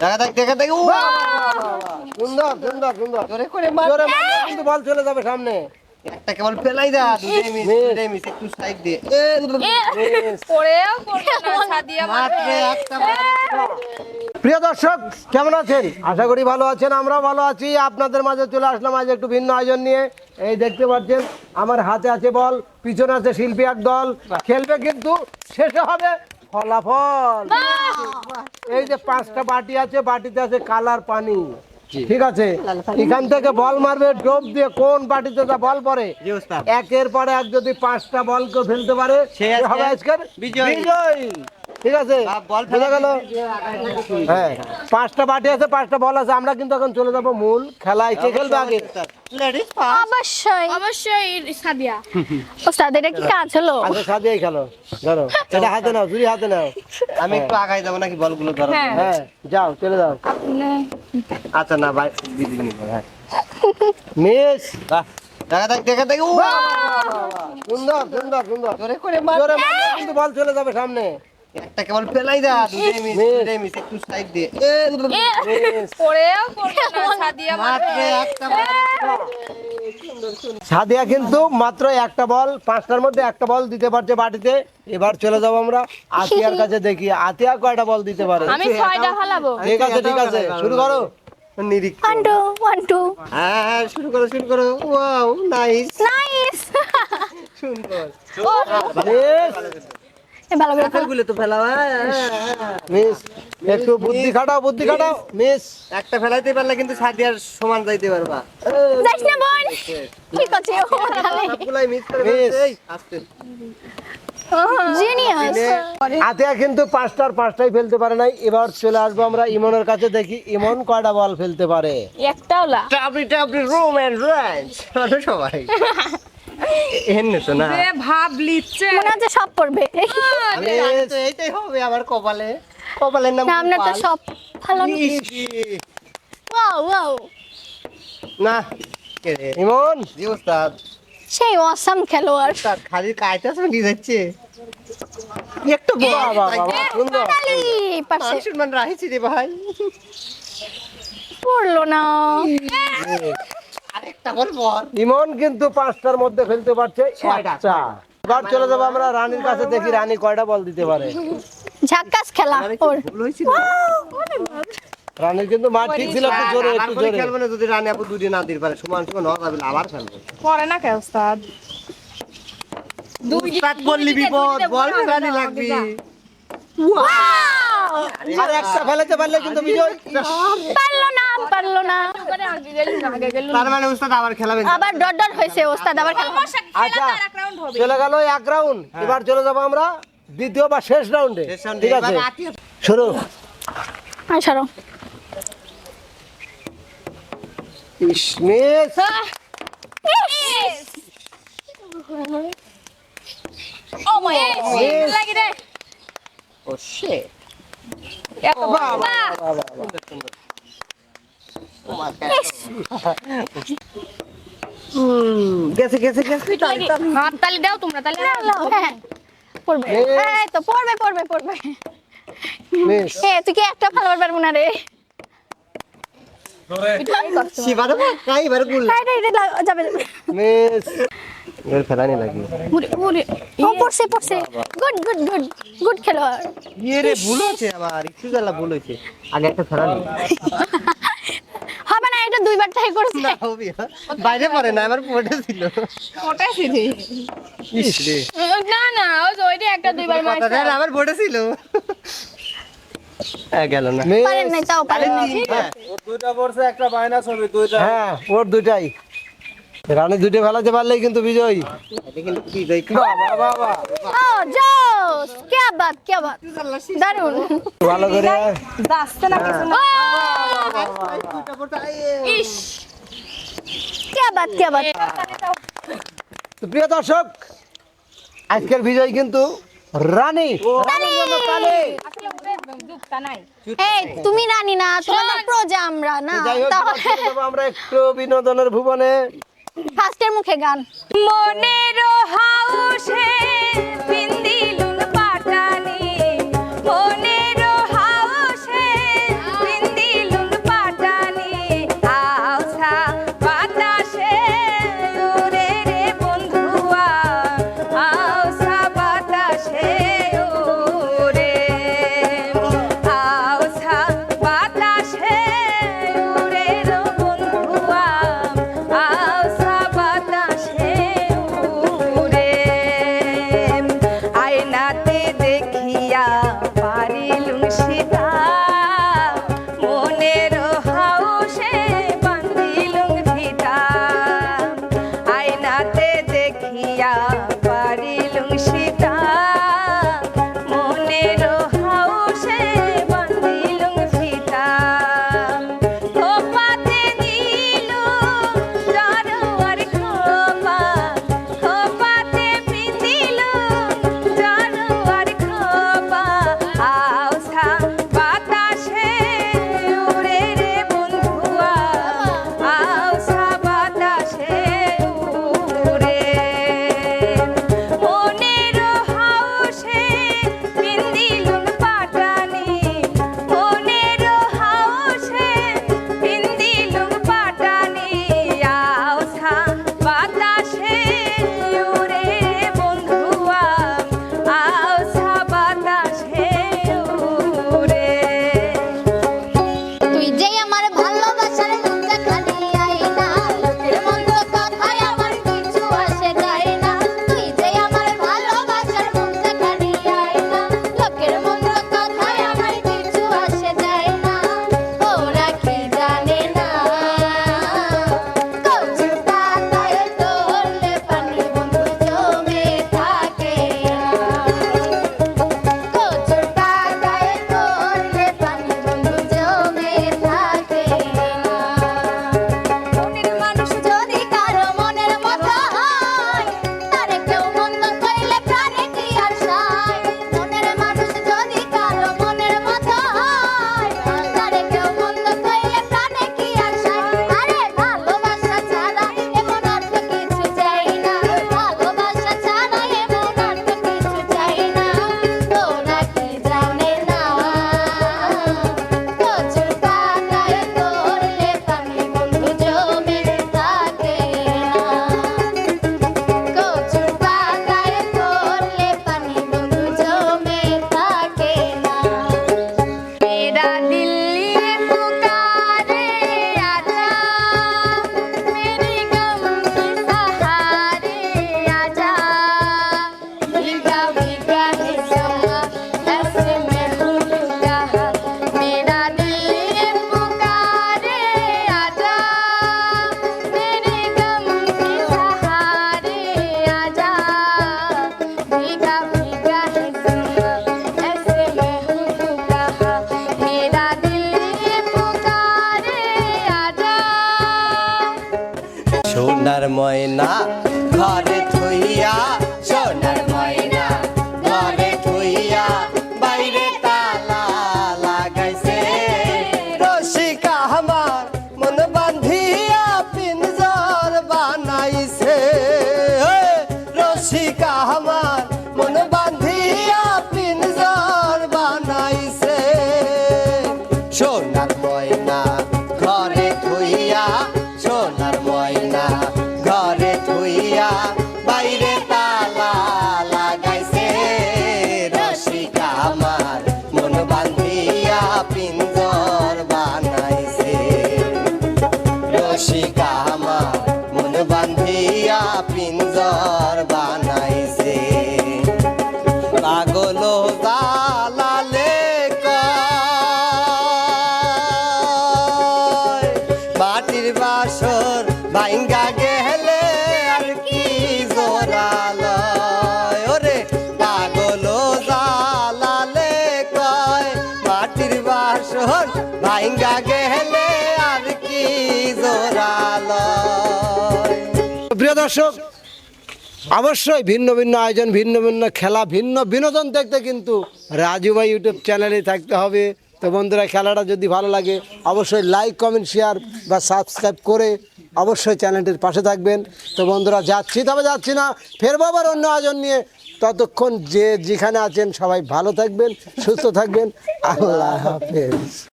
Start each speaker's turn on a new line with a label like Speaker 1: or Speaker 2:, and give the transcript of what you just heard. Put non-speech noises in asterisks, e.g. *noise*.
Speaker 1: দেখা দেখ দেখা দেখ
Speaker 2: সুন্দর সুন্দর সুন্দর।
Speaker 1: জোরে করে মার।
Speaker 2: জোরে মারলে কিন্তু বল চলে যাবে সামনে।
Speaker 1: একটা কেবল ফেলাই দা দুটোই মিস. মিস। একটু সাইড দিয়ে
Speaker 3: পড়েও না সাদিয়া
Speaker 1: মাত্র একটা
Speaker 2: প্রিয় দর্শক কেমন আছেন? আশা করি ভালো আছেন আমরাও ভালো আছি। আপনাদের মাঝে চলে আসলাম আজ একটু ভিন্ন আয়োজন নিয়ে। এই দেখতে পাচ্ছেন আমার হাতে আছে বল পিছনে আছে শিল্পী এক দল। খেলবে কিন্তু শেষে হবে ফলাফল। এই যে পাঁচটা বাটি আছে বাটিতে আছে কালার পানি। ঠিক আছে? এখান থেকে বল মারবে ডোব দিয়ে কোন বাটিতে যা বল পড়ে? একের পরে এক যদি পাঁচটা বল কেউ ফেলতে পারে
Speaker 1: সে
Speaker 2: হবে আজকের
Speaker 1: বিজয়ী।
Speaker 2: ঠিক আছে? বোঝা গেল? হ্যাঁ। পাঁচটা বাটি আছে পাঁচটা বল আছে আমরা কিন্তু এখন চলে যাব মূল খেলায়। কে খেলবে আগে?
Speaker 1: লেডিস
Speaker 4: অবশ্যই।
Speaker 3: অবশ্যই সাদিয়া।
Speaker 4: ওস্তাদ এটা কি কাজ হলো?
Speaker 2: আচ্ছা সাদিয়াই খেলো। ধরো। এটা হাতে নাও চুরি হাতে নাও।
Speaker 1: আমি একটু আগাই যাব নাকি বলগুলো ধরো?
Speaker 3: হ্যাঁ।
Speaker 2: হ্যাঁ যাও চলে যাও।
Speaker 1: আচ্ছা না ভাই দিদি নিব হ্যাঁ।
Speaker 2: মিস
Speaker 1: দেখা দেখ দেখা দেখ
Speaker 2: সুন্দর সুন্দর সুন্দর।
Speaker 1: জোরে করে মার।
Speaker 2: জোরে মারলে কিন্তু বল চলে যাবে সামনে।
Speaker 1: একটা কেবল ফেলাই দা দুটোই মিস. মিস। একটু সাইড দিয়ে। এ
Speaker 3: পড়েও পড়ল না সাদিয়া
Speaker 1: মাত্র একটা
Speaker 2: সাদিয়া কিন্তু মাত্র একটা বল পাঁচটার মধ্যে একটা বল দিতে পারছে বাটিতে। এবার চলে যাব আমরা আতিয়ার কাছে দেখি আতিয়া কয়টা বল দিতে পারে?
Speaker 3: আমি ছয়টা ফেলাবো
Speaker 2: ঠিক আছে ঠিক আছে শুরু করো।
Speaker 4: নিরীক্ষ টু
Speaker 1: হ্যাঁ শুরু করো শুরু করো। ওয়াও নাইস
Speaker 4: নাইস
Speaker 1: সুন্দর।
Speaker 4: ভালো করে খেলো।
Speaker 1: তো ফেলাও।
Speaker 2: মিস একটু বুদ্ধি খাটাও বুদ্ধি খাটাও। মিস
Speaker 1: একটা ফেলাইতে পারলে কিন্তু সাদিয়ার সমান যাইতে পারবা।
Speaker 4: যাইস না বোন। কি করছে ও খালি
Speaker 1: সবগুলাই মিস করে এই, আস্তে
Speaker 2: আতিয়া কিন্তু পাঁচটার পাঁচটাই ফেলতে পারে নাই। এবার চলে আসব আমরা ইমনের কাছে দেখি ইমন কয়টা বল ফেলতে পারে।
Speaker 3: একটাও লা
Speaker 1: টাবরি টাবরি রুম এন্ড সবাই। *laughs* এহেন না?
Speaker 3: যে ভাব লিচ্ছে
Speaker 4: মনে হচ্ছে সব পড়বে।
Speaker 1: তো এইটাই হবে আমার কপালে। কপালের নাম
Speaker 4: তো সব ভালো ওয়াও ওয়াও।
Speaker 1: না
Speaker 2: ইমন।
Speaker 1: জি ওস্তাদ
Speaker 4: সেই অসাম খেলোয়াড়।
Speaker 1: ওস্তাদ খালি কাইটা শুনি যাচ্ছে একটু
Speaker 2: বাবা বাবা সুন্দর।
Speaker 4: পাশে।
Speaker 1: মান সম্মান রাখিছি রে ভাই।
Speaker 4: পড়ল না।
Speaker 1: আরেকটা বল বল।
Speaker 2: ইমন কিন্তু পাঁচটার মধ্যে ফেলতে পারছে একটা। এবার চলে যাব আমরা রানীর কাছে দেখি রানী কয়টা বল দিতে পারে।
Speaker 4: ঝাক্কাস খেলা ওর।
Speaker 2: রানীর কিন্তু মার ঠিক ছিল একটু জোরে একটু জোরে।
Speaker 1: খেলব না যদি রানী আপু দুটি না দিতে পারে। সমান সমান হওয়া যাবে আবার খেলব।
Speaker 3: পড়ে না কে ওস্তাদ। দুই
Speaker 1: উস্তাদ বললি বিপদ বল রানী লাগবি।
Speaker 2: আর একটা ফেলাতে পারলে কিন্তু বিজয়।
Speaker 4: পারল না পারল না।
Speaker 3: গেল
Speaker 1: তার মানে উস্তাদ আবার খেলাবেন
Speaker 4: আবার ডট ডট হয়েছে ওস্তাদ আবার খেলা
Speaker 2: আচ্ছা চলে গেল এক রাউন্ড এবার চলে যাব আমরা দ্বিতীয় বা শেষ রাউন্ডে। ঠিক আছে? শুরু
Speaker 4: আর সরো।
Speaker 2: মিস
Speaker 3: ও মাই
Speaker 2: Miss.
Speaker 3: লাগি রে
Speaker 1: ও শিট
Speaker 3: এত বাবা
Speaker 1: গেছে গেছে গেছে।
Speaker 3: হাত তালি দাও তোমরা তালি
Speaker 4: হ্যাঁ পড়বে এই তো পড়বে পড়বে পড়বে
Speaker 2: মিস
Speaker 4: এ তুই কি একটা ভালো পারব না রে
Speaker 2: ফেলানি
Speaker 1: ইয়ে আগে একটা ফেলা নি
Speaker 4: হবে না। এটা দুইবার ট্রাই করছে।
Speaker 1: না হবি হ্যাঁ। বাইরে পড়ে না আমার পড়ে ছিল।
Speaker 3: ওটা ছিল।
Speaker 1: ইস রে।
Speaker 3: না না ওই যে ওইটা একটা দুইবার মারছে
Speaker 1: আমার পড়ে ছিল। হ্যাঁ গেল না।
Speaker 4: পারেন নাই তাও পারেন নাই।
Speaker 1: হ্যাঁ।
Speaker 2: হ্যাঁ ওর দুইটাই। রানী দুটো ফেলাতে পারলেই কিন্তু বিজয়।
Speaker 1: এটা কিন্তু কি যাই
Speaker 2: বাবা বাবা।
Speaker 4: ও জোস কে বাত কে বাত
Speaker 2: ভালো করে।
Speaker 3: যাচ্ছে না কিছু না। ইস।
Speaker 4: কে বাত কে বাত
Speaker 2: তো প্রিয় দর্শক আজকের বিজয় কিন্তু রানী।
Speaker 4: তুমি রানী না তোমাদের প্রজা আমরা না
Speaker 2: আমরা একটু বিনোদনের ভুবনে
Speaker 4: ফার্স্টের মুখে গান।
Speaker 3: মনের হাউসে
Speaker 1: Yeah. পিঞ্জর বানাইছে। পাগল জালালে কয়, মাটির বাসর ভাইঙ্গা গেলে কি জোরালয় ওরে পাগল কয় মাটির বাসর ভাইঙ্গা গেলে আর কি জোরালয়
Speaker 2: প্রিয় দর্শক অবশ্যই ভিন্ন ভিন্ন আয়োজন, ভিন্ন ভিন্ন খেলা, ভিন্ন বিনোদন দেখতে কিন্তু রাজু ভাই ইউটিউব চ্যানেলে থাকতে হবে। তো বন্ধুরা, খেলাটা যদি ভালো লাগে, অবশ্যই লাইক কমেন্ট শেয়ার বা সাবস্ক্রাইব করে অবশ্যই চ্যানেলটির পাশে থাকবেন। তো বন্ধুরা, যাচ্ছি তবে যাচ্ছি না, ফেরবো আবার অন্য আয়োজন নিয়ে। ততক্ষণ যে যেখানে আছেন সবাই ভালো থাকবেন, সুস্থ থাকবেন। আল্লাহ হাফেজ।